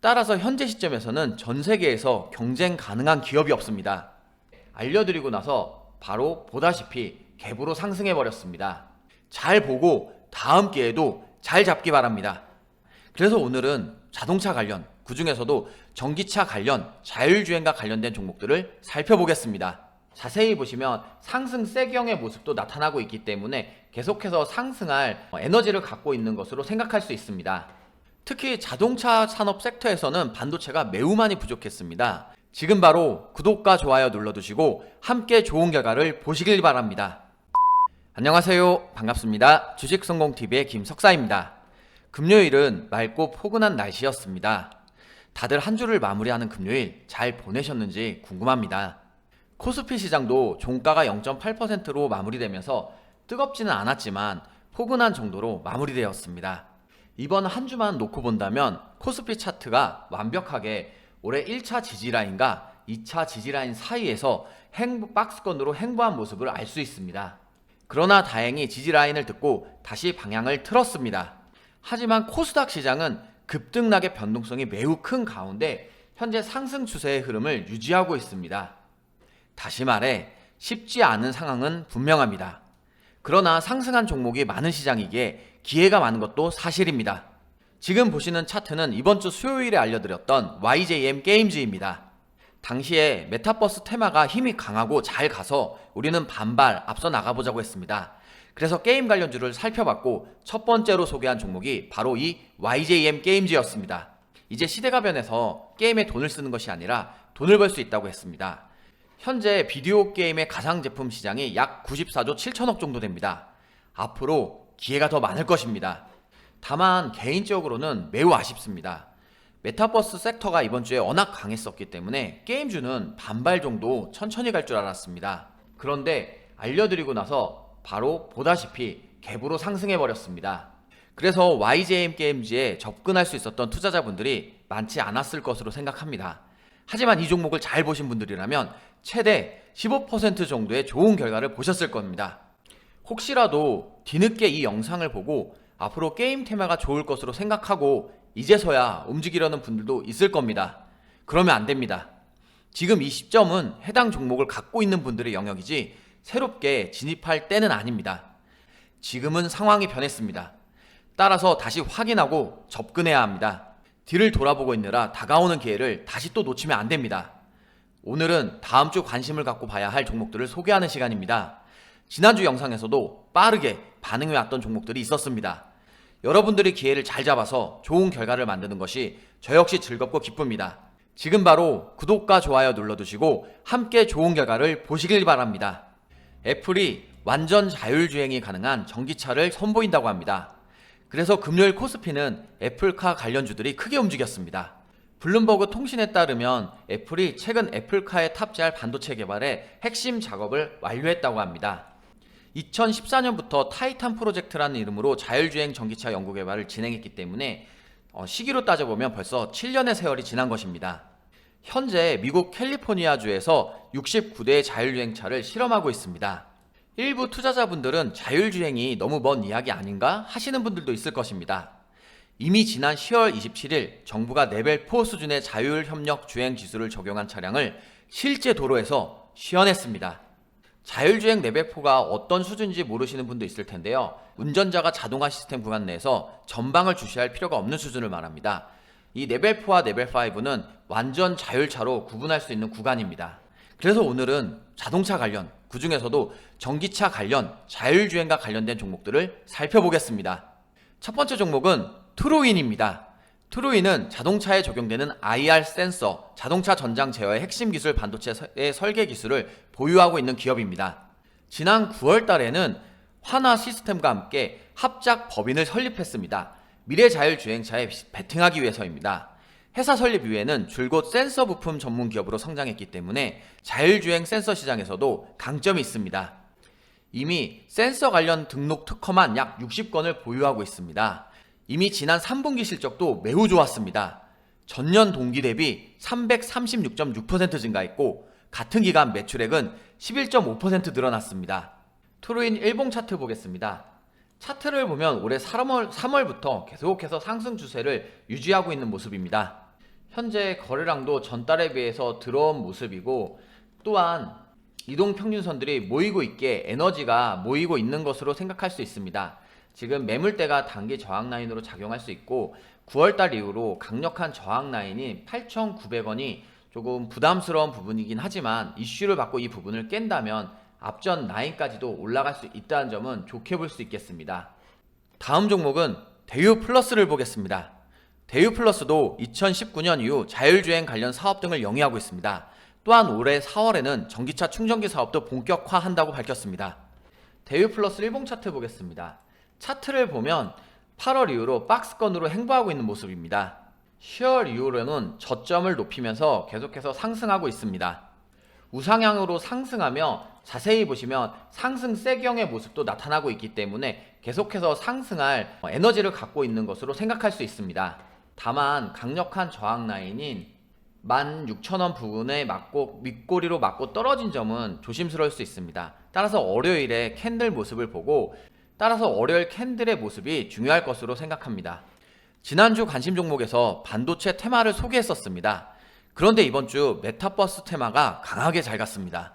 따라서 현재 시점에서는 전 세계에서 경쟁 가능한 기업이 없습니다. 알려드리고 나서 바로 보다시피 갭으로 상승해 버렸습니다. 잘 보고 다음 기회에도 잘 잡기 바랍니다. 그래서 오늘은 자동차 관련, 그 중에서도 전기차 관련, 자율주행과 관련된 종목들을 살펴보겠습니다. 자세히 보시면 상승 세경의 모습도 나타나고 있기 때문에 계속해서 상승할 에너지를 갖고 있는 것으로 생각할 수 있습니다. 특히 자동차 산업 섹터에서는 반도체가 매우 많이 부족했습니다. 지금 바로 구독과 좋아요 눌러두시고 함께 좋은 결과를 보시길 바랍니다. 안녕하세요. 반갑습니다. 주식성공TV의 김석사입니다. 금요일은 맑고 포근한 날씨였습니다. 다들 한 주를 마무리하는 금요일 잘 보내셨는지 궁금합니다. 코스피 시장도 종가가 0.8%로 마무리되면서 뜨겁지는 않았지만 포근한 정도로 마무리되었습니다. 이번 한 주만 놓고 본다면 코스피 차트가 완벽하게 올해 1차 지지라인과 2차 지지라인 사이에서 행보, 박스권으로 행보한 모습을 알 수 있습니다. 그러나 다행히 지지라인을 듣고 다시 방향을 틀었습니다. 하지만 코스닥 시장은 급등락의 변동성이 매우 큰 가운데 현재 상승 추세의 흐름을 유지하고 있습니다. 다시 말해 쉽지 않은 상황은 분명합니다. 그러나 상승한 종목이 많은 시장이기에 기회가 많은 것도 사실입니다. 지금 보시는 차트는 이번 주 수요일에 알려드렸던 YJM 게임즈입니다. 당시에 메타버스 테마가 힘이 강하고 잘 가서 우리는 반발 앞서 나가보자고 했습니다. 그래서 게임 관련주를 살펴봤고 첫 번째로 소개한 종목이 바로 이 YJM 게임즈였습니다. 이제 시대가 변해서 게임에 돈을 쓰는 것이 아니라 돈을 벌 수 있다고 했습니다. 현재 비디오 게임의 가상 제품 시장이 약 94조 7천억 정도 됩니다. 앞으로 기회가 더 많을 것입니다. 다만 개인적으로는 매우 아쉽습니다. 메타버스 섹터가 이번 주에 워낙 강했었기 때문에 게임주는 반발 정도 천천히 갈 줄 알았습니다. 그런데 알려드리고 나서 바로 보다시피 갭으로 상승해 버렸습니다. 그래서 YJM 게임즈에 접근할 수 있었던 투자자분들이 많지 않았을 것으로 생각합니다. 하지만 이 종목을 잘 보신 분들이라면 최대 15% 정도의 좋은 결과를 보셨을 겁니다. 혹시라도 뒤늦게 이 영상을 보고 앞으로 게임 테마가 좋을 것으로 생각하고 이제서야 움직이려는 분들도 있을 겁니다. 그러면 안 됩니다. 지금 이 시점은 해당 종목을 갖고 있는 분들의 영역이지 새롭게 진입할 때는 아닙니다. 지금은 상황이 변했습니다. 따라서 다시 확인하고 접근해야 합니다. 뒤를 돌아보고 있느라 다가오는 기회를 다시 또 놓치면 안 됩니다. 오늘은 다음 주 관심을 갖고 봐야 할 종목들을 소개하는 시간입니다. 지난주 영상에서도 빠르게 반응이 왔던 종목들이 있었습니다. 여러분들이 기회를 잘 잡아서 좋은 결과를 만드는 것이 저 역시 즐겁고 기쁩니다. 지금 바로 구독과 좋아요 눌러두시고 함께 좋은 결과를 보시길 바랍니다. 애플이 완전 자율주행이 가능한 전기차를 선보인다고 합니다. 그래서 금요일 코스피는 애플카 관련주들이 크게 움직였습니다. 블룸버그 통신에 따르면 애플이 최근 애플카에 탑재할 반도체 개발에 핵심 작업을 완료했다고 합니다. 2014년부터 타이탄 프로젝트라는 이름으로 자율주행 전기차 연구 개발을 진행했기 때문에 어, 시기로 따져보면 벌써 7년의 세월이 지난 것입니다. 현재 미국 캘리포니아주에서 69대의 자율주행차를 실험하고 있습니다. 일부 투자자분들은 자율주행이 너무 먼 이야기 아닌가 하시는 분들도 있을 것입니다. 이미 지난 10월 27일 정부가 레벨 4 수준의 자율협력 주행 기술을 적용한 차량을 실제 도로에서 시연했습니다. 자율주행 레벨 4가 어떤 수준인지 모르시는 분도 있을 텐데요. 운전자가 자동화 시스템 구간 내에서 전방을 주시할 필요가 없는 수준을 말합니다. 이 레벨 4와 레벨 5는 완전 자율차로 구분할 수 있는 구간입니다. 그래서 오늘은 자동차 관련, 그 중에서도 전기차 관련, 자율주행과 관련된 종목들을 살펴보겠습니다. 첫 번째 종목은 트로인입니다. 트로인은 자동차에 적용되는 IR 센서, 자동차 전장 제어의 핵심 기술 반도체의 설계 기술을 보유하고 있는 기업입니다. 지난 9월 달에는 환화 시스템과 함께 합작 법인을 설립했습니다. 미래 자율주행차에 베팅하기 위해서입니다. 회사 설립 이후에는 줄곧 센서 부품 전문 기업으로 성장했기 때문에 자율주행 센서 시장에서도 강점이 있습니다. 이미 센서 관련 등록 특허만 약 60건을 보유하고 있습니다. 이미 지난 3분기 실적도 매우 좋았습니다. 전년 동기 대비 336.6% 증가했고 같은 기간 매출액은 11.5% 늘어났습니다. 트루인 일봉 차트 보겠습니다. 차트를 보면 올해 3월, 3월부터 계속해서 상승 추세를 유지하고 있는 모습입니다. 현재 거래량도 전달에 비해서 들어온 모습이고 또한 이동 평균선들이 모이고 있게 에너지가 모이고 있는 것으로 생각할 수 있습니다. 지금 매물대가 단기 저항 라인으로 작용할 수 있고 9월달 이후로 강력한 저항 라인인 8,900원이 조금 부담스러운 부분이긴 하지만 이슈를 받고 이 부분을 깬다면 앞전 라인까지도 올라갈 수 있다는 점은 좋게 볼 수 있겠습니다. 다음 종목은 대유 플러스를 보겠습니다. 대유 플러스도 2019년 이후 자율주행 관련 사업 등을 영위하고 있습니다. 또한 올해 4월에는 전기차 충전기 사업도 본격화한다고 밝혔습니다. 대유 플러스 일봉 차트 보겠습니다. 차트를 보면 8월 이후로 박스권으로 행보하고 있는 모습입니다. 10월 이후로는 저점을 높이면서 계속해서 상승하고 있습니다. 우상향으로 상승하며 자세히 보시면 상승 세경의 모습도 나타나고 있기 때문에 계속해서 상승할 에너지를 갖고 있는 것으로 생각할 수 있습니다. 다만 강력한 저항 라인인 16,000원 부근에 맞고 윗꼬리로 맞고 떨어진 점은 조심스러울 수 있습니다. 따라서 월요일에 캔들 모습을 보고 따라서 월요일 캔들의 모습이 중요할 것으로 생각합니다. 지난주 관심 종목에서 반도체 테마를 소개했었습니다. 그런데 이번 주 메타버스 테마가 강하게 잘 갔습니다.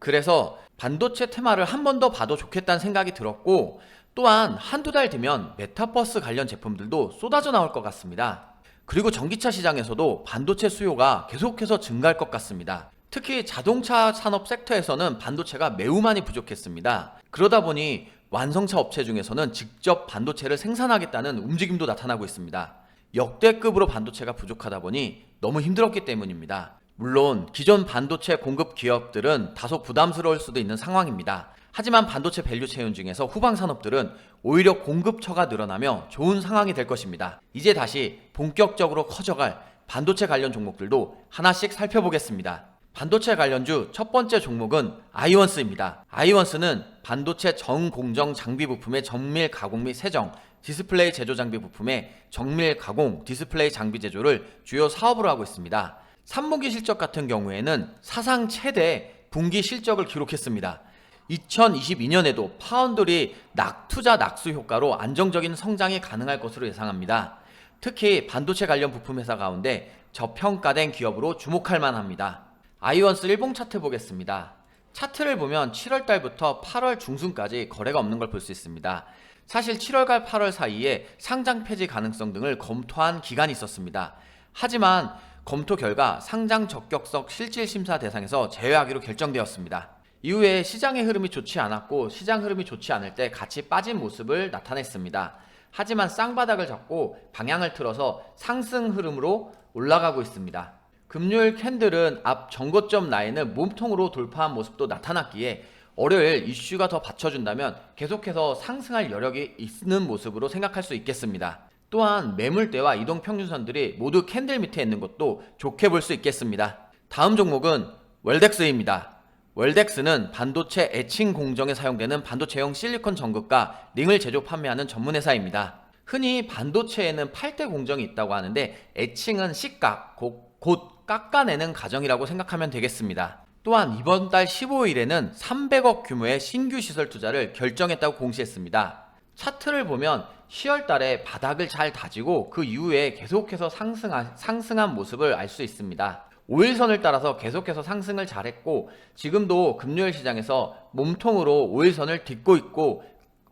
그래서 반도체 테마를 한 번 더 봐도 좋겠다는 생각이 들었고 또한 한두 달 뒤면 메타버스 관련 제품들도 쏟아져 나올 것 같습니다. 그리고 전기차 시장에서도 반도체 수요가 계속해서 증가할 것 같습니다. 특히 자동차 산업 섹터에서는 반도체가 매우 많이 부족했습니다. 그러다 보니 완성차 업체 중에서는 직접 반도체를 생산하겠다는 움직임도 나타나고 있습니다. 역대급으로 반도체가 부족하다 보니 너무 힘들었기 때문입니다. 물론 기존 반도체 공급 기업들은 다소 부담스러울 수도 있는 상황입니다. 하지만 반도체 밸류 체인 중에서 후방 산업들은 오히려 공급처가 늘어나며 좋은 상황이 될 것입니다. 이제 다시 본격적으로 커져갈 반도체 관련 종목들도 하나씩 살펴보겠습니다. 반도체 관련주 첫 번째 종목은 아이원스입니다. 아이원스는 반도체 전공정 장비 부품의 정밀 가공 및 세정, 디스플레이 제조 장비 부품의 정밀 가공, 디스플레이 장비 제조를 주요 사업으로 하고 있습니다. 3분기 실적 같은 경우에는 사상 최대 분기 실적을 기록했습니다. 2022년에도 파운드리 낙투자 낙수 효과로 안정적인 성장이 가능할 것으로 예상합니다. 특히 반도체 관련 부품 회사 가운데 저평가된 기업으로 주목할 만합니다. 아이원스 일봉 차트 보겠습니다. 차트를 보면 7월 달부터 8월 중순까지 거래가 없는 걸 볼 수 있습니다. 사실 7월과 8월 사이에 상장 폐지 가능성 등을 검토한 기간이 있었습니다. 하지만 검토 결과 상장 적격성 실질 심사 대상에서 제외하기로 결정되었습니다. 이후에 시장의 흐름이 좋지 않았고 시장 흐름이 좋지 않을 때 같이 빠진 모습을 나타냈습니다. 하지만 쌍바닥을 잡고 방향을 틀어서 상승 흐름으로 올라가고 있습니다. 금요일 캔들은 앞 정거점 라인을 몸통으로 돌파한 모습도 나타났기에 월요일 이슈가 더 받쳐준다면 계속해서 상승할 여력이 있는 모습으로 생각할 수 있겠습니다. 또한 매물대와 이동평균선들이 모두 캔들 밑에 있는 것도 좋게 볼 수 있겠습니다. 다음 종목은 웰덱스입니다. 웰덱스는 반도체 애칭 공정에 사용되는 반도체용 실리콘 전극과 링을 제조 판매하는 전문 회사입니다. 흔히 반도체에는 8대 공정이 있다고 하는데 애칭은 시각, 곧, 곧 깎아내는 과정이라고 생각하면 되겠습니다. 또한 이번 달 15일에는 300억 규모의 신규 시설 투자를 결정했다고 공시했습니다. 차트를 보면 10월 달에 바닥을 잘 다지고 그 이후에 계속해서 상승한, 상승한 모습을 알 수 있습니다. 5일선을 따라서 계속해서 상승을 잘했고 지금도 금요일 시장에서 몸통으로 5일선을 딛고 있고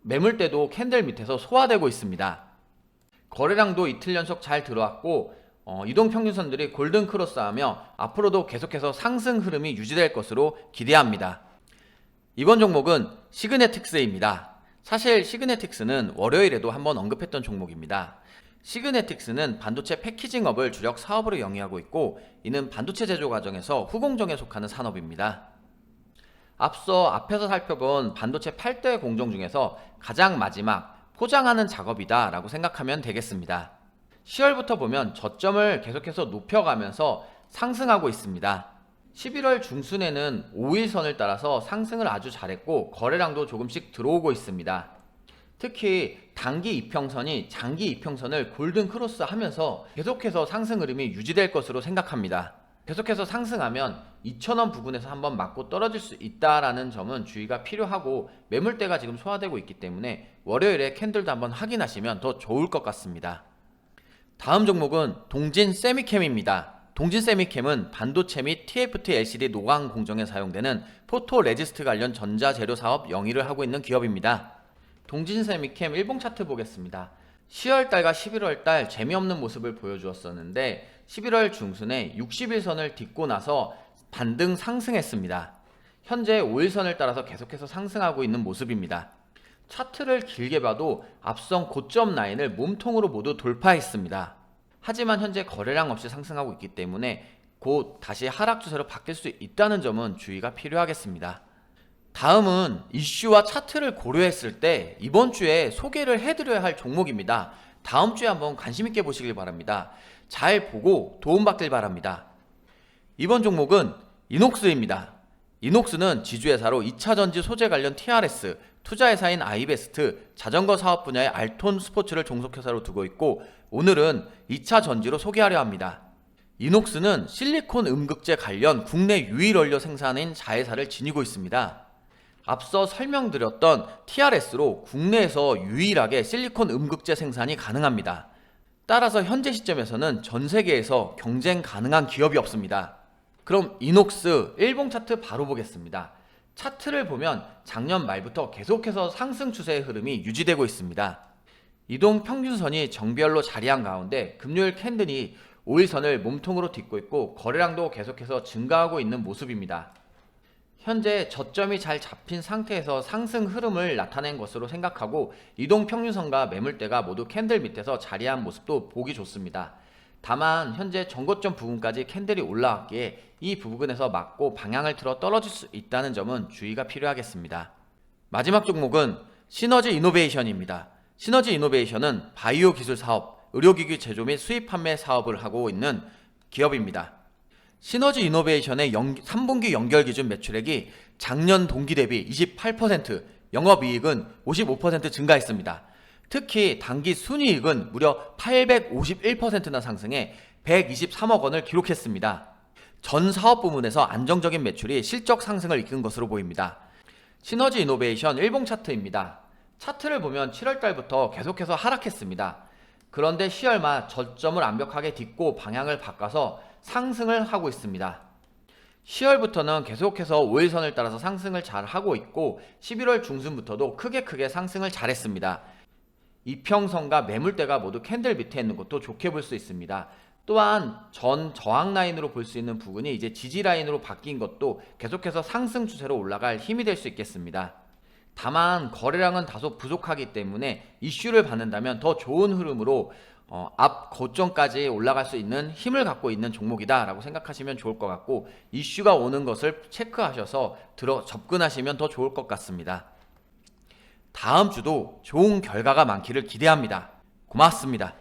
매물대도 캔들 밑에서 소화되고 있습니다. 거래량도 이틀 연속 잘 들어왔고 어, 이동평균선들이 골든 크로스하며 앞으로도 계속해서 상승 흐름이 유지될 것으로 기대합니다. 이번 종목은 시그네틱스입니다. 사실 시그네틱스는 월요일에도 한번 언급했던 종목입니다. 시그네틱스는 반도체 패키징업을 주력 사업으로 영위하고 있고 이는 반도체 제조 과정에서 후공정에 속하는 산업입니다. 앞서 앞에서 살펴본 반도체 8대 공정 중에서 가장 마지막 포장하는 작업이다 라고 생각하면 되겠습니다. 10월부터 보면 저점을 계속해서 높여가면서 상승하고 있습니다. 11월 중순에는 5일선을 따라서 상승을 아주 잘했고 거래량도 조금씩 들어오고 있습니다. 특히 단기 이평선이 장기 이평선을 골든 크로스 하면서 계속해서 상승 흐름이 유지될 것으로 생각합니다. 계속해서 상승하면 2,000원 부근에서 한번 맞고 떨어질 수 있다라는 점은 주의가 필요하고 매물대가 지금 소화되고 있기 때문에 월요일에 캔들도 한번 확인하시면 더 좋을 것 같습니다. 다음 종목은 동진 세미캠입니다. 동진 세미캠은 반도체 및 TFT LCD 노광 공정에 사용되는 포토 레지스트 관련 전자재료 사업 영위를 하고 있는 기업입니다. 동진 세미캠 일봉 차트 보겠습니다. 10월달과 11월달 재미없는 모습을 보여주었었는데 11월 중순에 60일선을 딛고 나서 반등 상승했습니다. 현재 5일선을 따라서 계속해서 상승하고 있는 모습입니다. 차트를 길게 봐도 앞선 고점 라인을 몸통으로 모두 돌파했습니다. 하지만 현재 거래량 없이 상승하고 있기 때문에 곧 다시 하락 추세로 바뀔 수 있다는 점은 주의가 필요하겠습니다. 다음은 이슈와 차트를 고려했을 때 이번 주에 소개를 해드려야 할 종목입니다. 다음 주에 한번 관심 있게 보시길 바랍니다. 잘 보고 도움받길 바랍니다. 이번 종목은 이녹스입니다. 이녹스는 지주회사로 2차 전지 소재 관련 TRS, 투자회사인 아이베스트, 자전거 사업 분야의 알톤 스포츠를 종속회사로 두고 있고 오늘은 2차 전지로 소개하려 합니다. 이녹스는 실리콘 음극재 관련 국내 유일 원료 생산인 자회사를 지니고 있습니다. 앞서 설명드렸던 TRS로 국내에서 유일하게 실리콘 음극재 생산이 가능합니다. 따라서 현재 시점에서는 전 세계에서 경쟁 가능한 기업이 없습니다. 그럼 이녹스 일봉 차트 바로 보겠습니다. 차트를 보면 작년 말부터 계속해서 상승 추세의 흐름이 유지되고 있습니다. 이동 평균선이 정별로 자리한 가운데 금요일 캔들이 5일선을 몸통으로 딛고 있고 거래량도 계속해서 증가하고 있는 모습입니다. 현재 저점이 잘 잡힌 상태에서 상승 흐름을 나타낸 것으로 생각하고 이동 평균선과 매물대가 모두 캔들 밑에서 자리한 모습도 보기 좋습니다. 다만 현재 전고점 부분까지 캔들이 올라왔기에 이 부분에서 맞고 방향을 틀어 떨어질 수 있다는 점은 주의가 필요하겠습니다. 마지막 종목은 시너지 이노베이션입니다. 시너지 이노베이션은 바이오 기술 사업, 의료기기 제조 및 수입 판매 사업을 하고 있는 기업입니다. 시너지 이노베이션의 연, 3분기 연결 기준 매출액이 작년 동기 대비 28%, 영업이익은 55% 증가했습니다. 특히 단기 순이익은 무려 851%나 상승해 123억 원을 기록했습니다. 전 사업 부문에서 안정적인 매출이 실적 상승을 이끈 것으로 보입니다. 시너지 이노베이션 일봉 차트입니다. 차트를 보면 7월달부터 계속해서 하락했습니다. 그런데 10월 말 저점을 완벽하게 딛고 방향을 바꿔서 상승을 하고 있습니다. 10월부터는 계속해서 5일선을 따라서 상승을 잘 하고 있고 11월 중순부터도 크게 크게 상승을 잘했습니다. 이평선과 매물대가 모두 캔들 밑에 있는 것도 좋게 볼 수 있습니다. 또한 전 저항 라인으로 볼 수 있는 부분이 이제 지지 라인으로 바뀐 것도 계속해서 상승 추세로 올라갈 힘이 될 수 있겠습니다. 다만 거래량은 다소 부족하기 때문에 이슈를 받는다면 더 좋은 흐름으로 어, 앞 고점까지 올라갈 수 있는 힘을 갖고 있는 종목이다라고 생각하시면 좋을 것 같고 이슈가 오는 것을 체크하셔서 들어 접근하시면 더 좋을 것 같습니다. 다음 주도 좋은 결과가 많기를 기대합니다. 고맙습니다.